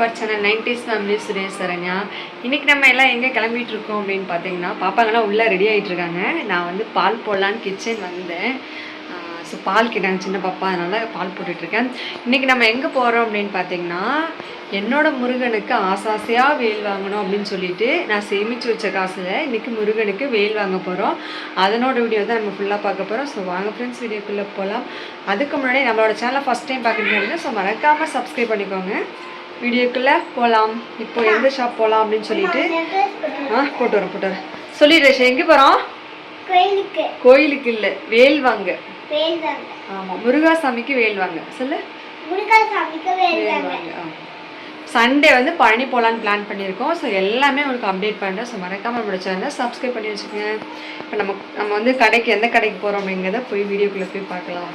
அவர் channel nineties family Suresh Saranya இன்னைக்கு நம்ம எல்லாம் எங்கே கிளம்பிட்டு இருக்கோம் அப்படின்னு பார்த்தீங்கன்னா பாப்பாங்கெல்லாம் உள்ளே ரெடி ஆகிட்டு இருக்காங்க. நான் வந்து பால் போடலான்னு கிச்சன் வந்தேன். ஸோ பால் கேட்டாங்க சின்ன பாப்பா அதனால் பால் போட்டுட்ருக்கேன் இன்றைக்கி நம்ம எங்கே போகிறோம் அப்படின்னு பார்த்தீங்கன்னா என்னோட முருகனுக்கு ஆசாசையாக வேல் வாங்கணும் அப்படின்னு சொல்லிட்டு நான் சேமித்து வச்ச காசில் இன்றைக்கி முருகனுக்கு வேல் வாங்க போகிறோம் அதனோட வீடியோ தான் நம்ம ஃபுல்லாக பார்க்க போகிறோம் ஸோ வாங்க ஃப்ரெண்ட்ஸ் வீடியோக்குள்ளே போகலாம் அதுக்கு முன்னாடி நம்மளோட சேனலை ஃபஸ்ட் டைம் பார்க்குறீங்க அப்படின்னா ஸோ மறக்காமல் சப்ஸ்கிரைப் பண்ணிக்கோங்க. வீடியோக்குள்ளே போகலாம் இப்போ எந்த ஷாப் போகலாம் அப்படின்னு சொல்லிட்டு ஆ போட்டு வரேன் போட்டு வரேன். சொல்லிடுறேன் எங்கே போகிறோம் கோயிலுக்கு. கோயிலுக்கு இல்லை வேல் வாங்க. ஆமாம் முருகாசாமிக்கு வேல் வாங்க. சொல்லு. முருகன் சாமிக்கு வேல் வாங்க. சண்டே வந்து பழனி போகலான்னு பிளான் பண்ணியிருக்கோம். ஸோ எல்லாமே உங்களுக்கு அப்டேட் பண்ணுறேன் ஸோ மறக்காமல் நம்மளோட சேனலை சப்ஸ்கிரைப் பண்ணி வச்சுக்கோங்க. இப்போ நம்ம நம்ம வந்து கடைக்கு எந்த கடைக்கு போகிறோம் அப்படிங்கிறத போய் வீடியோக்குள்ளே போய் பார்க்கலாம்.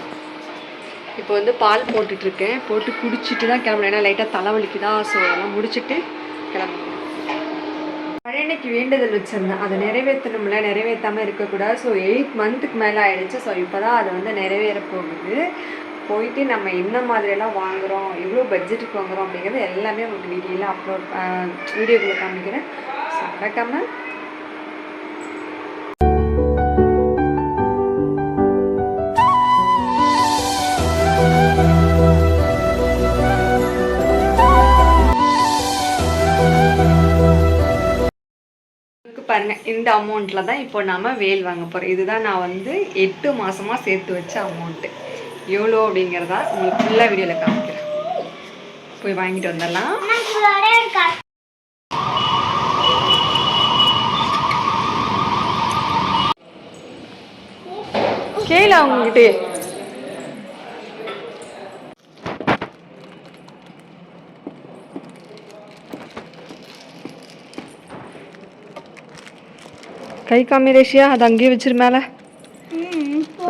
இப்போ வந்து பால் போட்டுட்ருக்கேன். போட்டு குடிச்சிட்டு தான் கிளம்பணும் ஏன்னா லைட்டாக தலைவலிக்குதா ஸோ அதெல்லாம் முடிச்சிட்டு கிளம்பணும் பழனிக்கு வேண்டுதல் வச்சுருந்தேன். அதை நிறைவேற்றணும்ல. நிறைவேற்றாமல் இருக்கக்கூடாது. ஸோ எயிட் மந்த்துக்கு மேலே ஆயிடுச்சு. ஸோ இப்போ தான் அதை வந்து நிறைவேற போகுது. போயிட்டு நம்ம என்ன மாதிரியெல்லாம் வாங்குகிறோம் எவ்வளோ பட்ஜெட்டுக்கு வாங்குகிறோம் அப்படிங்கிறது எல்லாமே உங்களுக்கு வீடியோவில் அப்லோட் வீடியோக்குள்ளே காமிக்கிறேன். ஸோ மறக்காமல் பாருங்கள் இந்த அமௌண்ட்டில் தான் இப்போ நாம் வேல் வாங்க போகிறோம் இதுதான் நான் வந்து எட்டு மாதமாக சேர்த்து வச்ச அமௌண்ட்டு எவ்வளோ அப்படிங்கிறதா உங்களுக்கு ஃபுல்லாக வீடியோவில் காமிக்கிறேன். போய் வாங்கிட்டு வந்துடலாம். கேளு அவங்ககிட்ட கை காமி ரேஷியா அது அங்கேயே வச்சிரு மேலே ம், போ.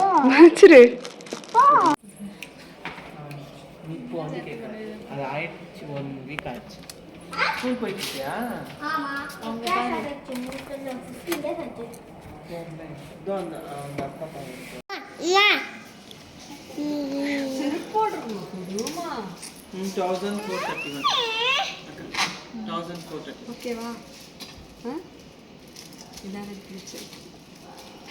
வச்சிரு இப்போ வந்து கேட்குறேன் அது ஆயிடுச்சு ஒன் வீக் ஆச்சு ஸ்கூல் போயிட்டுருக்கியா ஆமா. class ஆரம்பிச்சு, முடிச்சது, 15 days ஆச்சு. இதோ அந்த அவங்க அப்பா பையன் thousand four thirty one thousand four thirty ஓகேவா ஆ இதான் இருந்துச்சு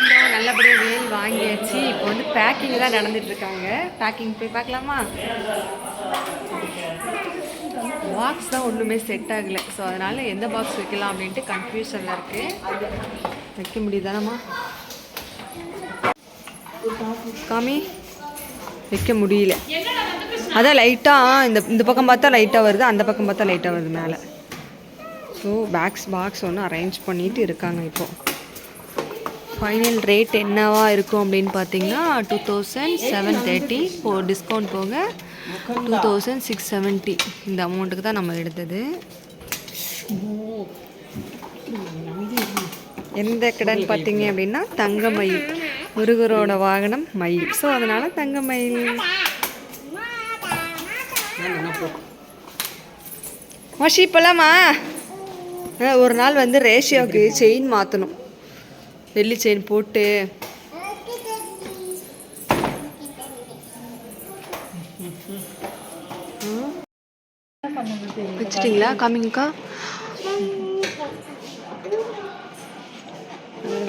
சரி வாங்கியாச்சு நல்லபடியாக வேல் வாங்கியாச்சு. இப்போ வந்து பேக்கிங் தான் நடந்துட்டு இருக்காங்க. பேக்கிங் போய் பார்க்கலாமா? பாக்ஸ் தான் ஒன்றுமே செட் ஆகலை. ஸோ அதனால் எந்த பாக்ஸ் வைக்கலாம் அப்படின்ட்டு கன்ஃபியூஷனில் இருக்குது வைக்க முடியுதானம்மா? காமி. வைக்க முடியல. அதான் லைட்டாக இந்த இந்த பக்கம் பார்த்தா லைட்டாக வருது அந்த பக்கம் பார்த்தா லைட்டாக வருது மேலே. ஸோ பேக்ஸ் பாக்ஸ் ஒன்று அரேஞ்ச் பண்ணிட்டு இருக்காங்க இப்போ. ஃபைனல் ரேட் என்னவா இருக்கும் அப்படின்னு பார்த்தீங்கன்னா டூ தௌசண்ட் செவன் தேர்ட்டி இப்போ டிஸ்கவுண்ட் போக டூ தௌசண்ட் சிக்ஸ் செவன்ட்டி இந்த அமௌண்ட்டுக்கு தான் நம்ம எடுத்தது. எந்த கடைன்னு பார்த்தீங்க அப்படின்னா தங்கமயில். முருகரோட வாகனம் மயில். ஸோ அதனால் தங்க மயில். மஷி இப்போலாமா? ஒரு நாள் வந்து ரேஷியாவுக்கு செயின் மாற்றணும் வெள்ளி செயின் போட்டு. வச்சிட்டிங்களா? காமிங்கக்கா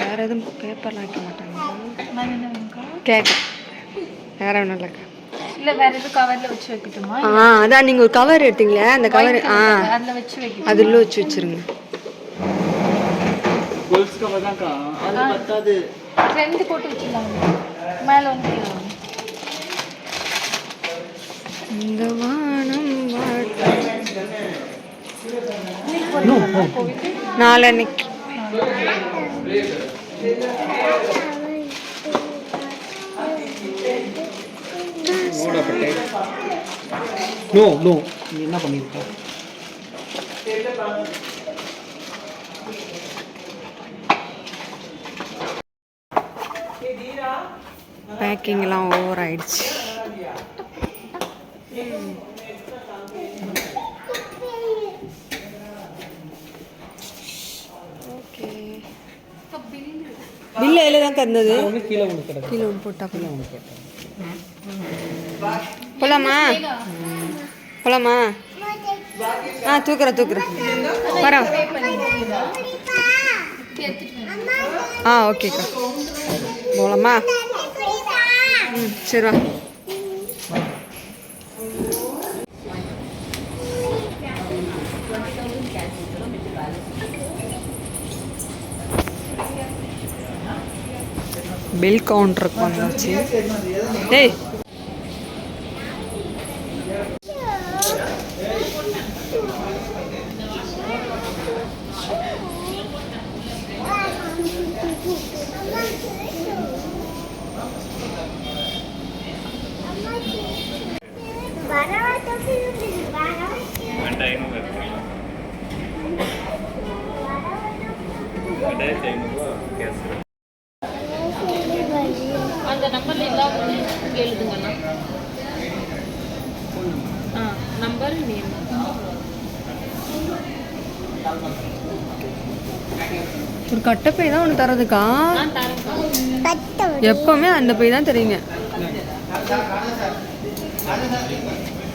வேறு எதுவும் பேப்பர்லாம் வைக்க மாட்டாங்க. கேட்க. வேற ஒன்றும் இல்லைக்கா இல்ல வேற எதுவும் கவர்ல வச்சு வைக்கட்டுமா? ஆ அதான் நீங்கள் ஒரு கவர் எடுத்தீங்களே அந்த கவர் ஆ. அதுல வச்சு வைக்கணும் அது உள்ள வச்சு வச்சிருங்க. கோல்ஸ் கவர் தான்க்கா. அது பத்தாது. ரெண்டு போட்டு வச்சிடலாம் மேல வந்து இந்த வானம். நாளன்னைக்கு. No no. நீ என்ன பண்ணியிருக்க? பேக்கிங்லாம் ஓவர் ஆயிடுச்சு ஓகே. பில்லு தான் இருந்தது ஒன்று கீழே ஒன்று கிடக்கு கீழே ஒன்று போட்டா கீழே ஒன்று போட்டேன் போலாமா? போலாமா? ஆ தூக்குறேன் தூக்குறேன் வரேன் ஆ ஓகேக்கா. போகலாமா ம் சரி வா. பில் கவுண்டருக்கு வந்தாச்சு டேய் அந்த நம்பர்ல எல்லாம் இங்கே எழுதுங்கண்ணா ஆ நம்பர் நேம் ஒரு கட்டை பை தான் ஒன்று தரதுக்கா? எப்பவுமே அந்த பை தான் தெரியுங்க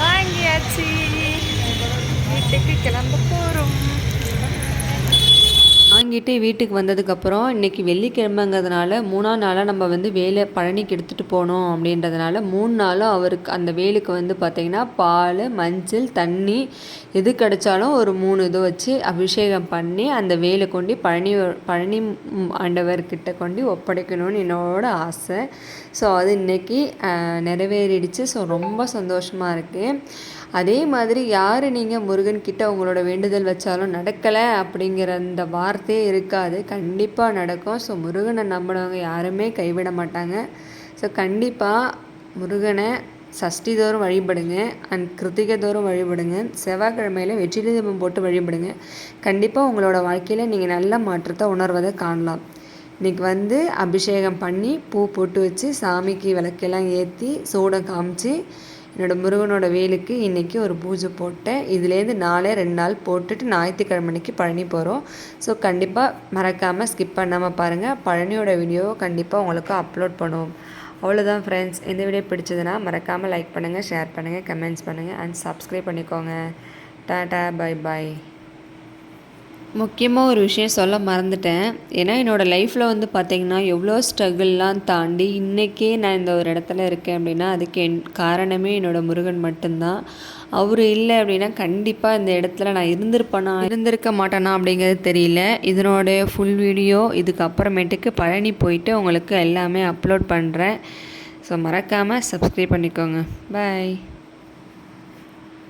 வாங்கியாச்சு. வீட்டுக்கு கிளம்ப போகிறோம் வாங்கிட்டு வீட்டுக்கு வந்ததுக்கப்புறம் இன்றைக்கி வெள்ளிக்கிழமைங்கிறதுனால மூணாம் நாளாக நம்ம வந்து வேலை பழனிக்கு எடுத்துகிட்டு போனோம் அப்படின்றதுனால மூணு நாளும் அவருக்கு அந்த வேலுக்கு வந்து பார்த்திங்கன்னா பால் மஞ்சள் தண்ணி எது கிடைச்சாலும் ஒரு மூணு இது வச்சு அபிஷேகம் பண்ணி அந்த வேலை கொண்டு பழனி பழனி ஆண்டவர்கிட்ட கொண்டு ஒப்படைக்கணும்னு என்னோட ஆசை. ஸோ அது இன்றைக்கி நிறைவேறிடுச்சு. ஸோ ரொம்ப சந்தோஷமாக இருக்குது அதே மாதிரி யார் நீங்கள் முருகன்கிட்ட உங்களோட வேண்டுதல் வச்சாலும் நடக்கலை அப்படிங்கிற அந்த வார்த்தையே இருக்காது. கண்டிப்பாக நடக்கும். ஸோ முருகனை நம்பினவங்க யாருமே கைவிட மாட்டாங்க. ஸோ கண்டிப்பாக முருகனை சஷ்டி தோறும் வழிபடுங்க. அண்ட் கிருத்திகை தோறும் வழிபடுங்க. செவ்வாய்க்கிழமையில் வெற்றிலை தீபம் போட்டு வழிபடுங்க. கண்டிப்பாக உங்களோட வாழ்க்கையில் நீங்கள் நல்ல மாற்றத்தை உணர்வதை காணலாம். இன்றைக்கி வந்து அபிஷேகம் பண்ணி பூ போட்டு வச்சு சாமிக்கு விளக்கெல்லாம் ஏற்றி சூடம் காமிச்சு என்னோடய முருகனோட வேலுக்கு இன்றைக்கி ஒரு பூஜை போட்டேன் இதுலேருந்து நாளே ரெண்டு நாள் போட்டுட்டு ஞாயிற்றுக்கிழமை அன்னைக்கு பழனி போகிறோம் ஸோ கண்டிப்பாக மறக்காமல் ஸ்கிப் பண்ணாமல் பாருங்கள் பழனியோட வீடியோ கண்டிப்பாக உங்களுக்கு அப்லோட் பண்ணுவோம். அவ்வளோதான் ஃப்ரெண்ட்ஸ் இந்த வீடியோ பிடிச்சதுன்னா மறக்காமல் லைக் பண்ணுங்கள் ஷேர் பண்ணுங்கள் கமெண்ட்ஸ் பண்ணுங்கள் அண்ட் சப்ஸ்கிரைப் பண்ணிக்கோங்க. டாடா பை பாய் முக்கியமாக ஒரு விஷயம் சொல்ல மறந்துட்டேன். ஏன்னா என்னோடய லைஃப்பில் வந்து பார்த்திங்கன்னா எவ்வளோ ஸ்ட்ரகிள்லாம் தாண்டி இன்றைக்கே நான் இந்த ஒரு இடத்துல இருக்கேன் அப்படின்னா அதுக்கு என் காரணமே என்னோடய முருகன் மட்டும்தான். அவர் இல்லை அப்படின்னா கண்டிப்பாக இந்த இடத்துல நான் இருந்திருப்பேனா இருந்திருக்க மாட்டேனா அப்படிங்கிறது தெரியல. இதனோடைய ஃபுல் வீடியோ இதுக்கு அப்புறமேட்டுக்கு பழனி போயிட்டு உங்களுக்கு எல்லாமே அப்லோட் பண்ணுறேன் ஸோ மறக்காமல் சப்ஸ்கிரைப் பண்ணிக்கோங்க. பாய்